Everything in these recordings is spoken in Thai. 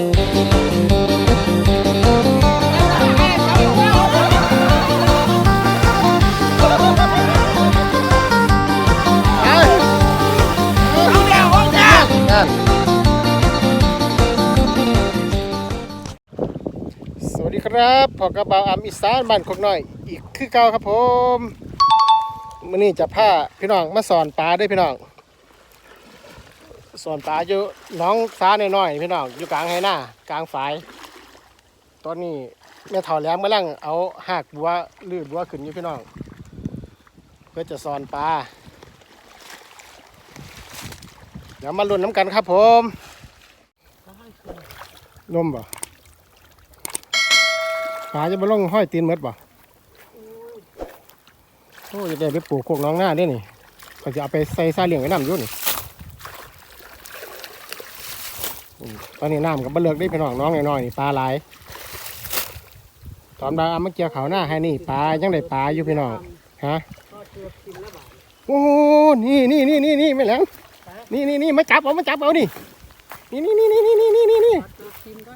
สวัสดีครับพอกระเบาอัมอีสานบ้านคกน้อย อีกคือเก่าครับผมมื้อนี้จะพาพี่น้องมาสอนปลาด้วยพี่น้อง สอนปลาอยู่น้องฟ้าน้อยๆพี่น้องอยู่กลางไหหน้ากลางฝาย ตอนนี้แม่เฒ่าแหลมกำลังเอาหากบัวลืดบัวขึ้นอยู่พี่น้อง เพื่อจะสอนปลาเดี๋ยวมาลุ้นน้ำกันครับผมนลมบ่ปลาจะมาลงห้อยตีนหมดบ่โอ้ยได้ไปปลูกโคกน้องหน้าด้วยนี่ก็จะเอาไปใส่ซาเลี้ยงไว้น้ำอยู่นี่อืม ตอนนี้น้ำกับบัเลิกได้พี่น้องน้องน้อยๆนี่ปลาหลายตอนดาเอามาเกี่ยวเขาหน้าให้นี่ปลายังได้ปลาอยู่พี่น้องฮะโอ้โหนี่นี่นี่นี่นี่ไม่แหลงนี่นี่นี่มาจับเอามาจับเอานี่นี่นี่นี่นี่นี่นี่นี่นี่นก่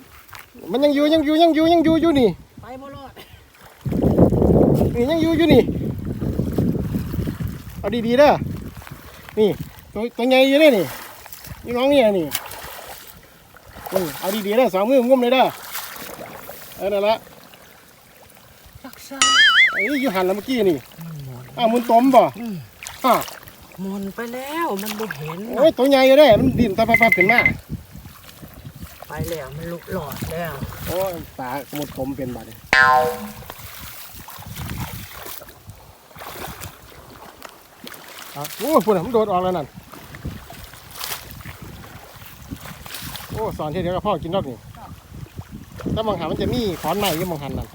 มันยังอยู่ยังอยู่ยังอยู่ยังอยู่อยู่นี่ไปบ่รอดนี่ยังอยู่อยู่นี่เอาดีๆเด้อนี่ตัวตัวใหญ่อยู่เลยนี่นี่น้องเนี่ยนี่ นี่เอาดีๆเด้อสองมืองุ้มเลยเด้อเออนั่นละรักษาไอ้ยอยู่หันแล้วเมื่อกี้นี่อ้าวมุนต้มบ่อ้าวหมุนไปแล้วมันบ่เห็นโอ้ยตัวใหญ่อยู่เด้มันดิ่นตาปั๊บๆขึ้นมาไปแล้วมันลุกหลอดแล้ว โอ้ยปลาหมดผมเป็นบาดนี้อะโอ้ยพูดนะมันโดดออกแล้วนั่น อ้สอนทีเดียวกับพ่อกินดอกนี่ถ้าบางหันมันจะมีขอนใหม่อยี่บางหันนั่น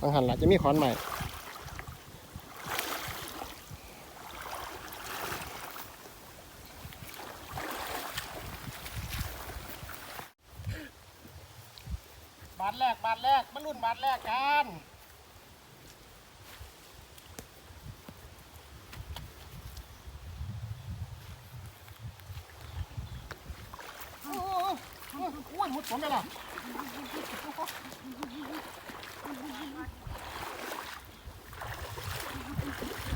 บางหันล่ะจะมีขอนใหม่บาทแรกบาทแรกมันรุ่นบาทแรกกันโอ้โหโอ้โหโอ้ยหม ดผมไปละ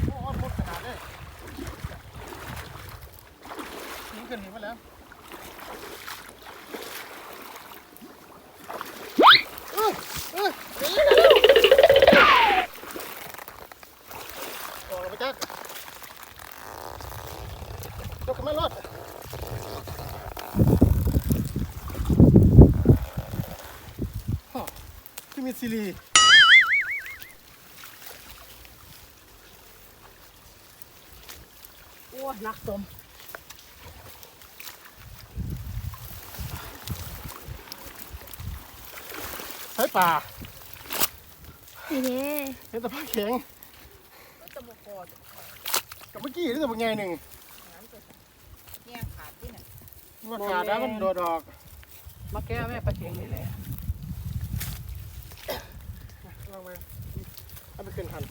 โอ้ยหมดขนาดเลยยิงขึ้นหินมาแล้วเอ้ยเอ้ยเอ้ยออกแล้วไปจักยกขึ้นมารอด ถที่มีซีรีโอ้ยนักสมใช้ป่านี่เด้เห็นแต่ผ้าแข็งจะบ่พอกับเมื่อกี้นี่ตัวบางไงหนึ่งแย่งขาดที่น่ะมันขาดแล้วมันโดดออก มาแก้แม่ประเทงนี่แหละ วางไปเอาไปขึ้นหัน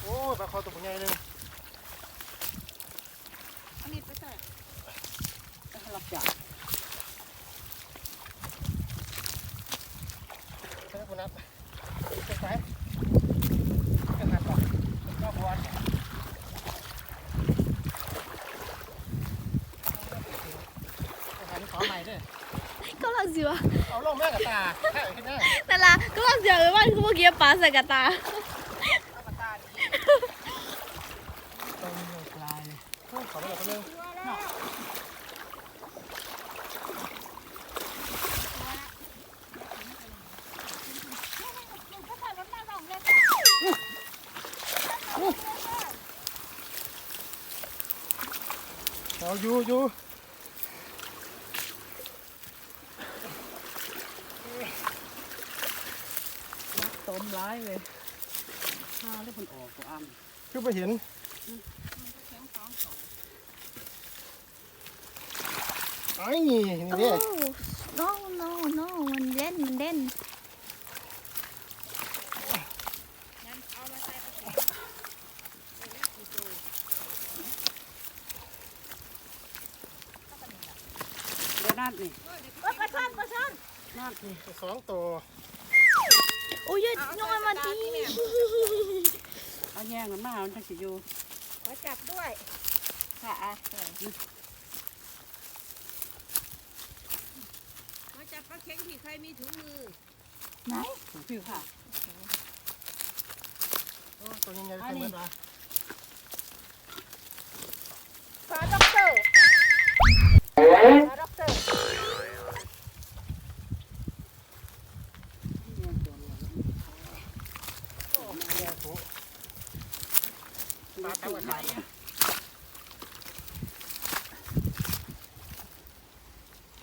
โอ้ปลาคอตัวใหญ่เลยอันนี้ไปแต่หลับจับไปแล้วคุณนับไป นแน่นั่นล่ะก็ลังสิวเลยว่าคือเมื่อกี้ปลาใส่กระตาต้มโยกลายเลยขอไปเลยคนนึงเอาอยู่อยู่ นักต้ มร้ายเลยข้าวแล้วมันออกก็อันคือไปเห็นไอ้นี่นี่โอ้ no no no มันเล่นมันเล่นเดี๋ยวนั่นนี่ปลาช่อนปลาช่อนนั่นนี่สองตัว โอ้ยยงมันทีเอาแย่งกันมามันจะสิอยู่ขอจับด้วยค่ะมาจับปลาเค็งที่ใครมีถุงมือไหนผิวค่ะโอ้ตัวยังไงเป็นเหมือนวะปลาด็อกเตอร์ปลาด็อกเตอร์ ปลาตั้งไว้ทาน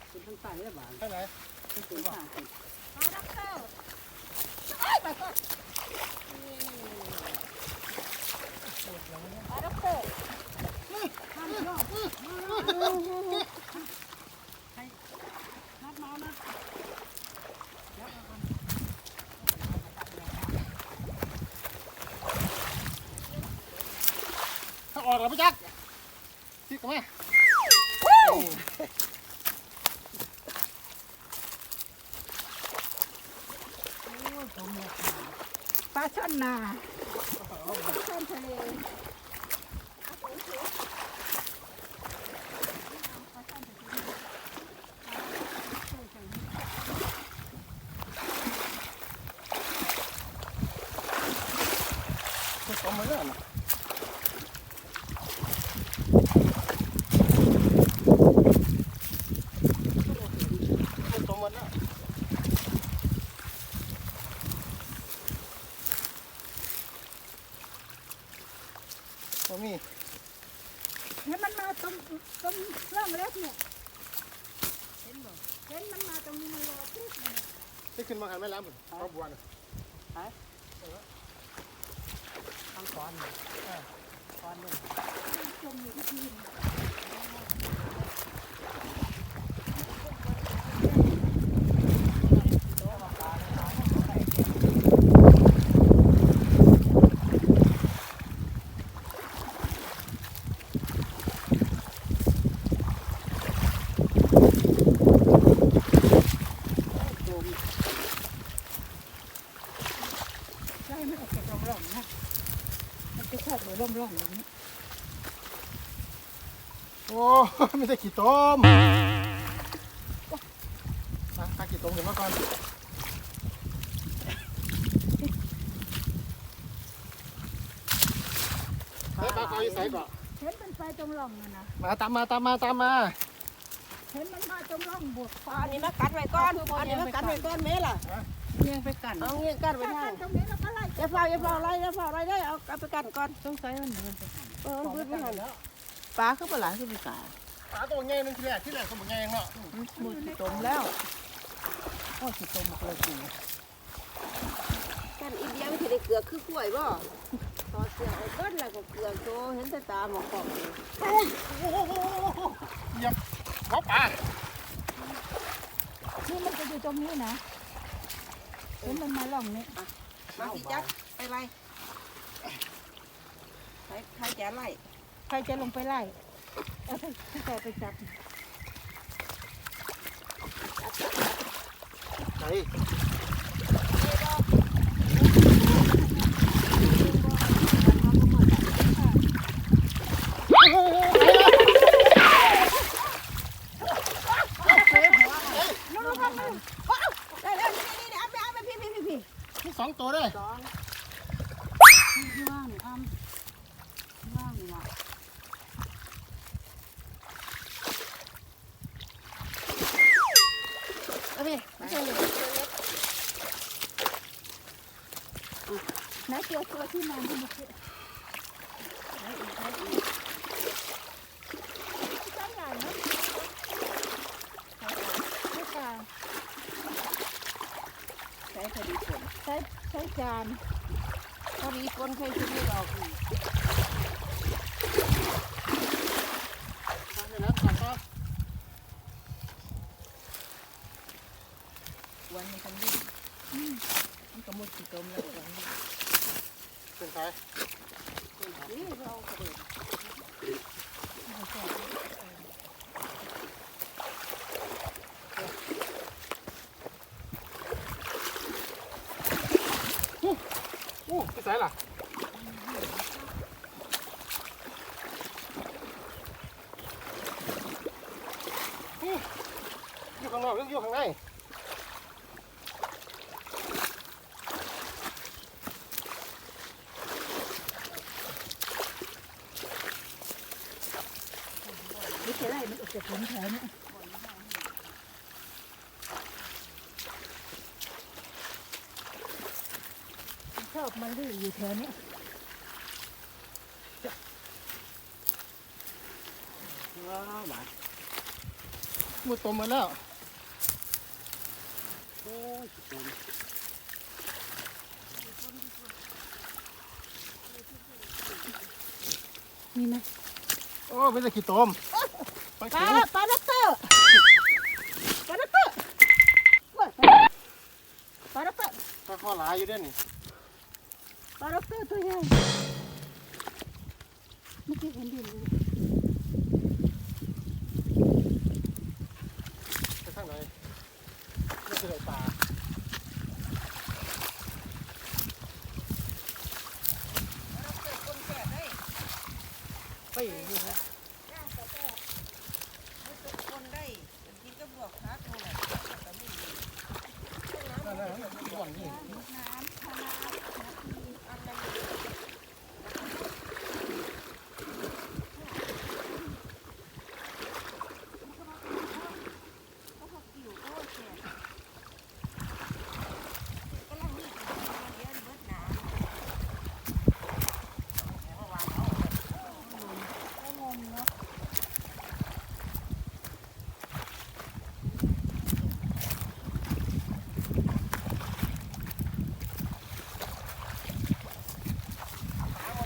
เป็นทั้งใต้และบาน ข้างไหน เป็นถึงข้างสิ ปลาด็อกเตอร์ ปลาด็ ออกแล้วพี่จักที่กันไหมป ลาช่อนนาตัวมันแล้วนะตัวมันแล้วตัวมี เห็นมันมาตรงตรง ร่องเล็กเนี่ยเห็นบ่เห็นมันมาตรงนี้มันรอปุ๊บเนี่ยที่ขึ้นมาหันไม่ล้ำผมเขาบวนทางขวานนี่ขวานนี่จมอยู่ที่พื้น โจม ไล่มันออกจากร่องร่องๆนะ มันจะชอบอยู่ร่องร่องๆอย่างนี้โอ้ไม่ใช่ขี้ต้มมาพาขี้ต้มขึ้นมาก่อนเฮ้ยปลาคอยใส่ก่อนเห็นมันไปตรงร่องนั่นนะมาตามมาตามมาตามมาเห็นมันมาตรงร่องบวกฟ้าอันนี้มากัดไว้ก่อนอันนี้มากัดไว้ก่อนแม่ล่ะแย่งไปกันเอาเงี้ยกัดไว้ถ้าทางตรงนี้เราก็ไล่ อย่าเฝ้าอย่าเฝ้าอะไรอย่าเฝ้าอะไรได้เอากลับไปกัดก่อนต้องใช้มันเดินไปเออมันบืดไปหันปลาคือปลาหลายคือปลาปลาตัวใหญ่นึงที่แรกที่แรกเขาบอกใหญ่เนาะมือสิตมแล้วโอ้สิตมมาเลยสิกันอีเดียไม่ถือได้เกลือคือกล้วยบ่ตอดเสือเอาก้นแล้วก็เกลือโตเห็นแต่ตาหมอกอกอยู่เหยียบหัวปลานี่มันจะอยู่ตรงนี้นะเห็นมันมาร่องนี้ มาสิจักไปไล่ใครใครจะไล่ใครจะลงไปไล่เอาถ้าถ้าใครไปจับไหนได้แล้วนี่นี่นี่เอาไปเอาไปพี่พี่พี่พี่ มีสองตัวด้วย สอง ที่ว่างนี่อ้ำที่ว่างนี่ล่ะ เอาพี่ไม่ใช่เลย ไหนเจอตัวที่นอนที่มันใช่ใหญ่นะไม่กลางใช้พอดีผลใช้ใช้จานพอดีคนใครจะไม่ออกอีก ปลาเนี่ยนะปลาปลา เรากราเบิดอู้ที่ไหนล่ะอู้อยู่ข้างนอกหรืออยู่ข้างใน ไม่ใช่ไรมันออกจากผมแถวเนี่ยมันชอบมาลื่นอยู่แถวเนี้ยว้าวหวานมือตมมาแล้วโอ้ยต้มมีไหมโอ้ไม่ได้ขี้ตม ปลาถึงปลาดักเตอร์ปลาดักเตอร์ปลาดักเตอร์ปลาข้อหลายอยู่ด้วยนี่ปลาดักเตอร์ตัวใหญ่เมื่อกี้เห็นดินอยู่ไปทางไหนไม่ใช่ปลาไปนี่ฮะ คนได้กินก็บวกพักนี่แหละ นั่นนั่นนั่นก่อนนี่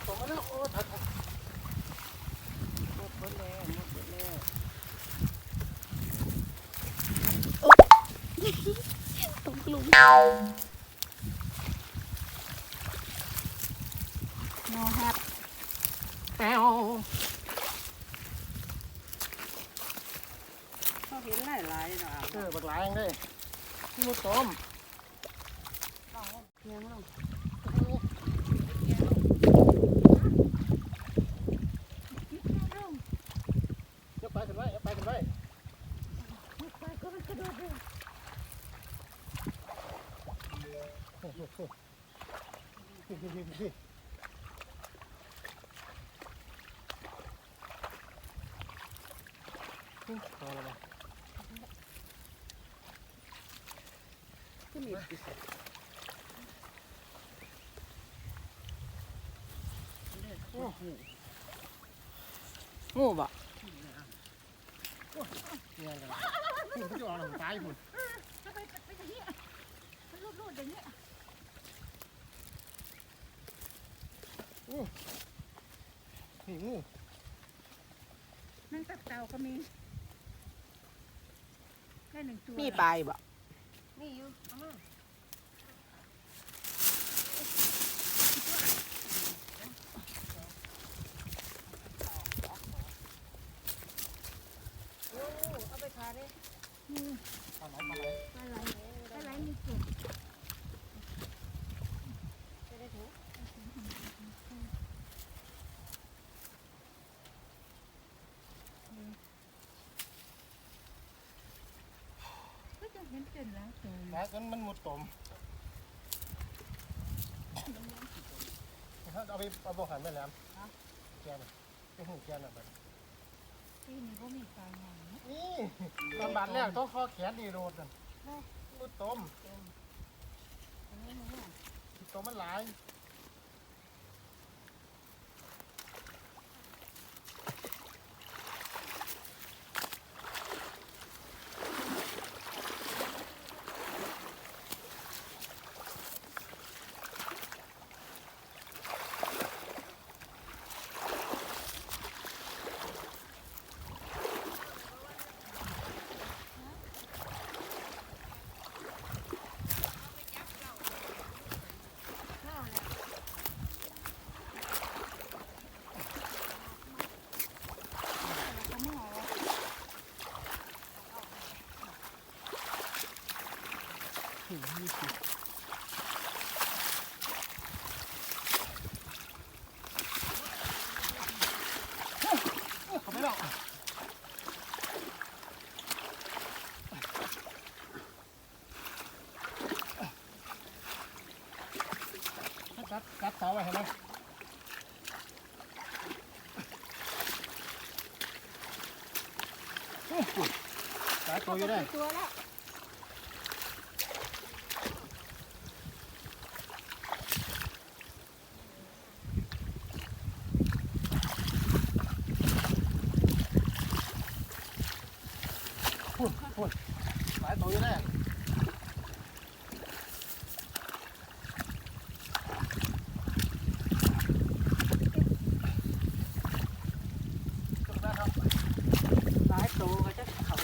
ตมมาแล้วโอ้ทัดทัด หมดหมดแล้วหมดหมดแล้ว โนแฮปแอ้วเขาเห็นหลายหลายๆนะเออบักหลายยังได้ที่มือตม เพียงลง ยกไปกันไว้ยกไปกันไว้ ไปก็มันกระโดดเลย โอ้โหโอ้โหนี่นี่นี่นี่นี่ พอแล้วมั้ยขึ้นอีกงูบ่เนี่ยกันนี่มันจะเอาหนังตายพุ่นทำไมเป็นอย่างนี้ยมันรูดๆอย่างนี้ นี่งูนั่งตับเต่าก็มีแค่หนึ่งตัวมีปลายบ่นี่อยู่เอามาโอ้เอาไปทานเลยมีปลาไหลปลาไหลอะไรอะไรมีจุด จะได้ถูก ก็จะเห็นเป็นแล้วตัวหลายจนมันหมดตมเอาไปเอาบ่หันไปแล้วแกน่ะไปหูแกน่ะมันที่นี่ก็มีปลาใหญ่นะนี่ตอนบาดแรกต้องข้อแขนดีโรดนั่นหมดตมอันนี้มันเนี่ยตมมันหลาย ตัวอยู่ได้ตัวแล้วพุ่นพุ่นหลายตัวอยู่ได้ครับ หลายโตก็จะเขา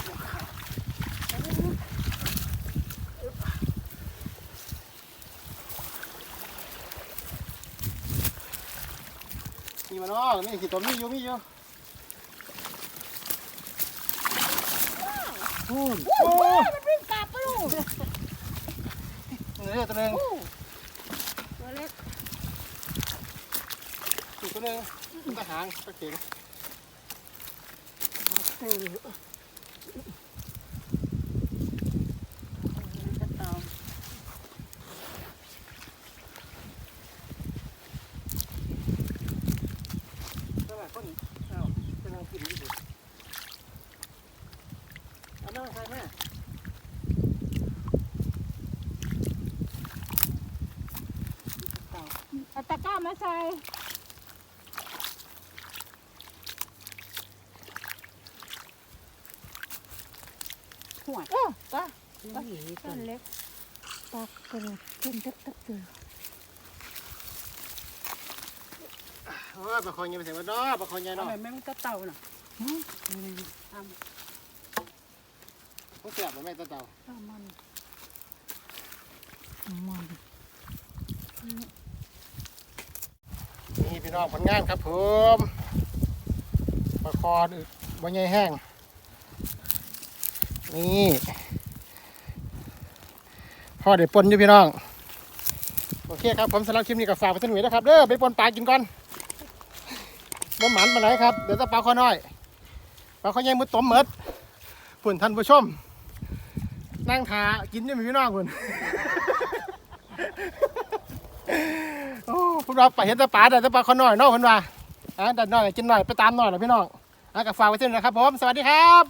มีมั นอ๋อมีกี่ตัวมีอยู่มีอยู่พุ่นโอ้มันวิ่งกลับไปลูกเหลือตัวหนึงตัวเล็กอีกตัวหนึงมันก็หางก็เก่ง จะตาม ตัวไหนคนเอ้าเป็นนางกินอยู่สิเอาแม่มาใส่แม่ เอาตะกร้ามาใส่ ห่วยโอ้ตานี่ตัวเล็กปากกระโดดขึ้นตักตักตัวเออประคองยังไปใส่มาดอประคองยังเอาเนาะไปแม่งจะเต่าน่ะทเขาเสียบบ่แม่ตาเต่าเอามันมันนี่พี่น้องผลงานครับผมประคองอึดบ่ใหญ่แห้ง นี่พ่อเดี๋ยวปนอยู่พี่น้อง โอเคครับผมสำหรับคลิปนี้ก็ฝากไปที่หนุ่ยนะครับเด้อไปปนปลากินก่อนบ่หมันมาไหนครับ เดี๋ยวจะปลาข้อน้อยปลาข้อใหญ่มือต้มเมดพุ่นท่านผู้ชม นั่งทากินอยู่พี่น้องพุ่นโอ้พุ่นว่าไปเห็นแต่ปลาแต่แต่ปลาข้อน้อยเนาะพุ่นว่าอะแต่น้อยกินหน่อยไปตามหน่อยนะพี่น้องอะก็ฝากไว้ที่นี่นะครับผมสวัสดีครับ